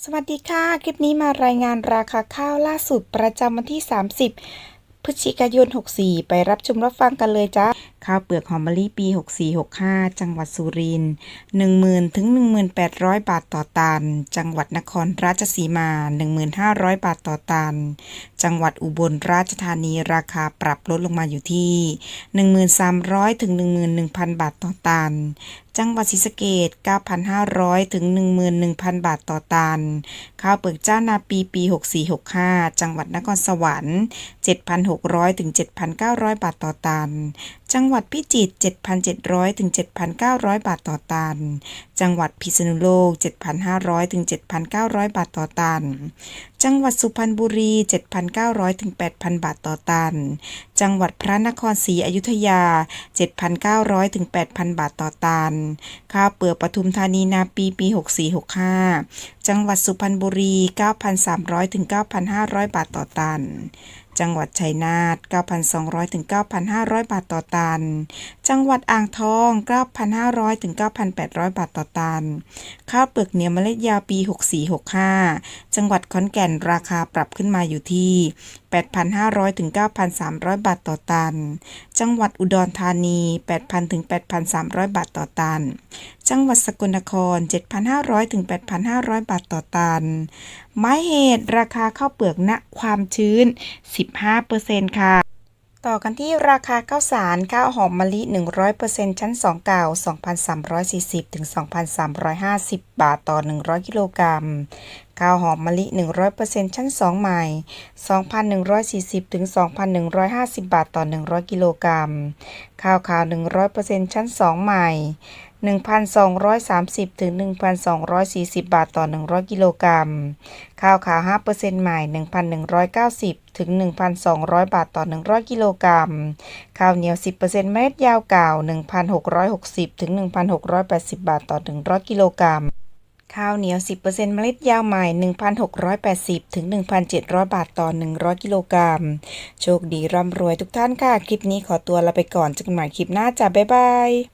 สวัสดีค่ะ คลิปนี้มารายงานราคาข้าวล่าสุดประจำวันที่ 30 พฤศจิกายน 64 ไปรับชมรับฟังกันเลยจ้าข้าวเปลือกหอมมะลิปี 6465 จังหวัดสุรินทร์10,000 ถึง 1,800 บาทต่อตัน จังหวัดนครราชสีมา 1,500 บาทต่อตัน จังหวัดอุบลราชธานีราคาปรับลดลงมาอยู่ที่ 1,300 ถึง 11,000 บาทต่อตัน จังหวัดศรีสะเกด9,500 ถึง 11,000 บาทต่อตัน ข้าวเปลือกเจ้านาปีปี 6465 จังหวัดนครสวรรค์ 7,600 ถึง 7,900 บาทต่อตัน จังหวัดพิจิตร 7,700 ถึง 7,900 บาทต่อตัน จังหวัดพิษณุโลก 7,500 ถึง 7,900 บาทต่อตัน จังหวัดสุพรรณบุรี 7,900 ถึง 8,000 บาทต่อตัน จังหวัดพระนครศรีอยุธยา 7,900 ถึง 8,000 บาทต่อตัน ข้าวเปลือกปทุมธานีนาปีปี 6465 จังหวัดสุพรรณบุรี 9,300 ถึง 9,500 บาทต่อตัน จังหวัดชัยนาท 9,200 ถึง 9,500 บาทต่อตัน จังหวัดอ่างทอง 9,500 ถึง 9,800 บาทต่อตัน ข้าวเปลือกเหนียวเมล็ดยาวปี 6465 จังหวัดขอนแก่นราคาปรับขึ้นมาอยู่ที่ 8,500 ถึง 9,300 บาทต่อตัน จังหวัดอุดรธานี 8,000 ถึง 8,300 บาทต่อตัน จังหวัดสกลนคร 7,500 ถึง 8,500 บาทต่อตัน ไม้เหตุราคาข้าวเปลือกณความชื้น 15%ค่ะ ต่อกันที่ราคาข้าวสารข้าวหอมมะลิ 100%ชั้น 2 เก่า 2,340 ถึง 2,350 บาทต่อ 100 กิโลกรัม ข้าวหอมมะลิ 100%ชั้น 2 ใหม่ 2,140 ถึง 2,150 บาทต่อ 100 กิโลกรัม ข้าวขาว 100%ชั้น 2 ใหม่ 1,230 ถึง 1,240 บาทต่อ 100 กิโลกรัม ข้าวขาว 5%ใหม่ 1,190 ถึง 1,200 บาทต่อ 100 กิโลกรัม ข้าวเหนียว 10%เม็ดยาวเก่า 1,660 ถึง 1,680 บาทต่อ 100 กิโลกรัมข้าวเหนียว 10%เมล็ดยาวใหม่ 1,680 ถึง 1,700 บาทต่อ 100 กิโลกรัม โชคดีร่ำรวยทุกท่านค่ะ คลิปนี้ขอตัวลาไปก่อนเจอกันใหม่คลิปหน้าจ้ะบ๊ายบาย